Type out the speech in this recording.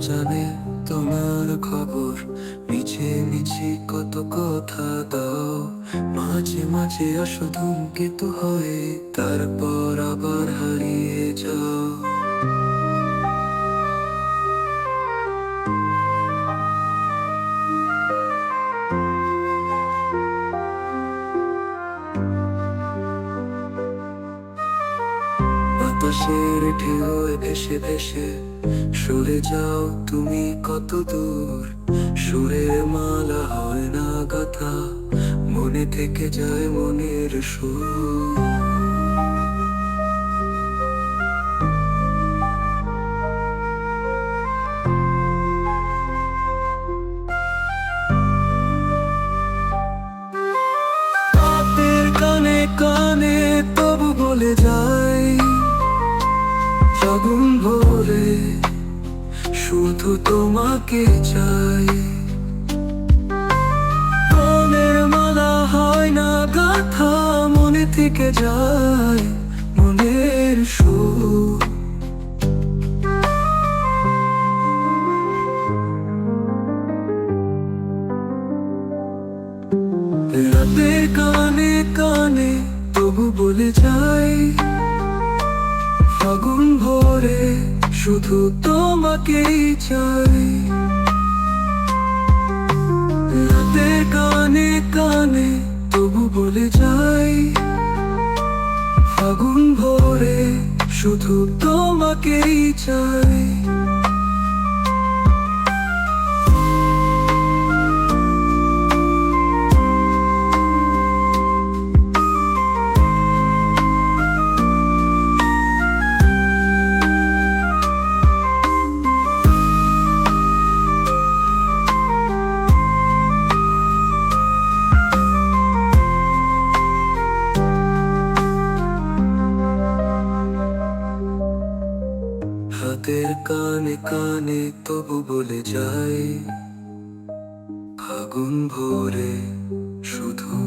জানে তোমার খবর। মিছে মিছে কত কথা দাও। মাঝে মাঝে আসো ধূমকেত হয়ে, তারপর আবার হারিয়ে যাও বাতাসের ঢেউ ভেসে ভেসে, সরে যাও তুমি কত দূর? সুরের মালা হয় না গাথা, মনে থেকে যায় মনের সুর। কানে কানে তবু বলে যায় ভোরে শুধু তোমাকে চাই। মনের মালা হয় না গাথা, মনে থেকে যায় মনের সুর। রাতের কানে কানে তবু বলে যাই, ফাগুন ভোরে শুধু তোমাকেই চাই। রাতের কানে কানে তবু বলে যাই ফাগুন ভোরে শুধু তোমাকেই চাই। রাতের কানে কানে তবু বলে যায় ফাগুন ভোরে শুধু